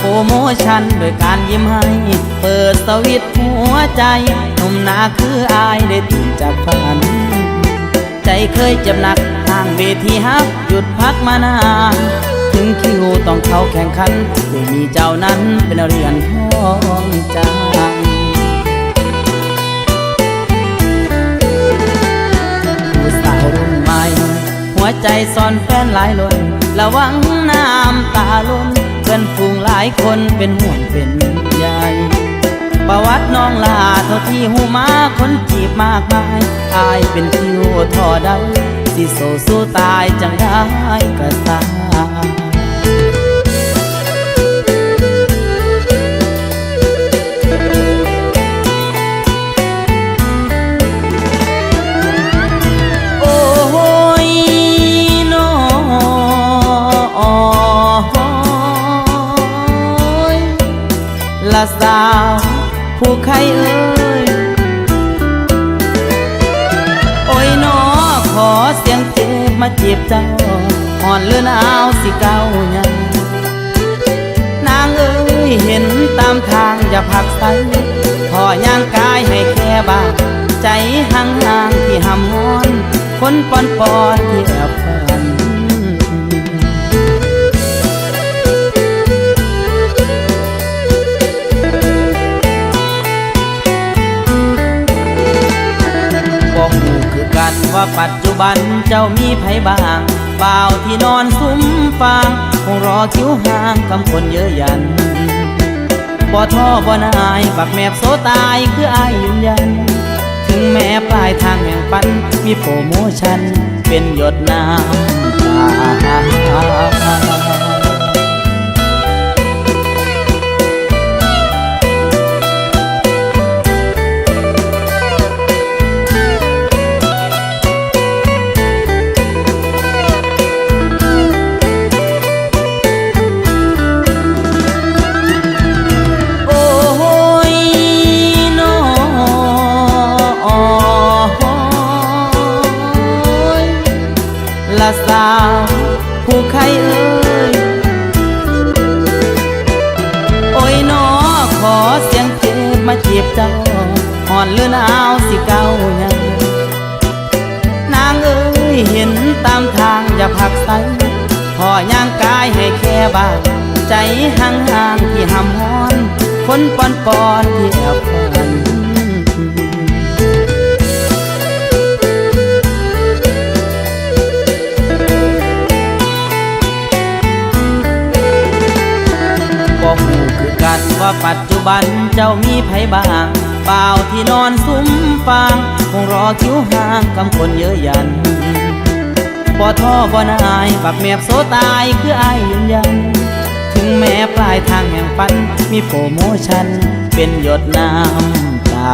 โปรโมชั่นโดยการยิ้มให้ เปิดสวิตหัวใจหนุ่มหนาคืออายได้ตื่นจากฝัน ใจเคยเจ็บหนักทางเวทีฮักหยุดพักมานานถึงคิวต้องเข้าแข่งขันโดยมีเจ้านั้นเป็นเรือนทองจางผู้สาวรุ่นใหม่ หัวใจซ่อนแฟนหลายล้นระวังน้ำตาล้น อนฝูงหลายคนเป็นห่วงเป็นใยประวัติน้องลาเท่าที่หูมาคนจีบมากมายอายเป็นคิวทอได้สิโซสู้ตายจังได้กระส ละสาว ผู้ใครเอ่ย โอ้ยน้อขอเสียงเจ็บมาจีบเจ้าอ่อนเลือนเอาสิเก้ายังนางเอ้ยเห็นตามทางอย่าผักไสพอย่างกายให้แค่บ้างใจห่างที่หำฮอน คนปอนปอนที่แอบฝัน คือกันว่าปัจจุบันเจ้ามีไผบ้างบ่าวที่นอนซุ้มฟางคงรอคิวห่างคำคนเยอะยันบ่ท้อบ่นายบักแมบโซตายคืออายยืนยัน ถึงแม้ปลายทางแห่งปัน มีโปรโมชั่นเป็นหยดน้ำตา ละสาว ผู้ใครเอ่ยโอ้ยน้อขอเสียงเจ็บมาจีบเจ้าอ่อนเลือนเอาสิเก้ายังนางเอ้ยเห็นตามทางอย่าผักไสพอย่างกายให้แค่บ้างใจห่างๆที่หำฮ้อน คนปอนปอนที่แอบ ปัจจุบันเจ้ามีไผบ้างเปล่าที่นอนซุ้มฟาง คงรอคิวห่างคำคนเยอะยันบ่ท้อบ่นายบักแมบโซตายคืออายยืนยัน ถึงแม้ปลายทางแห่งปัน มีโปรโมชั่นเป็นหยดน้ำตา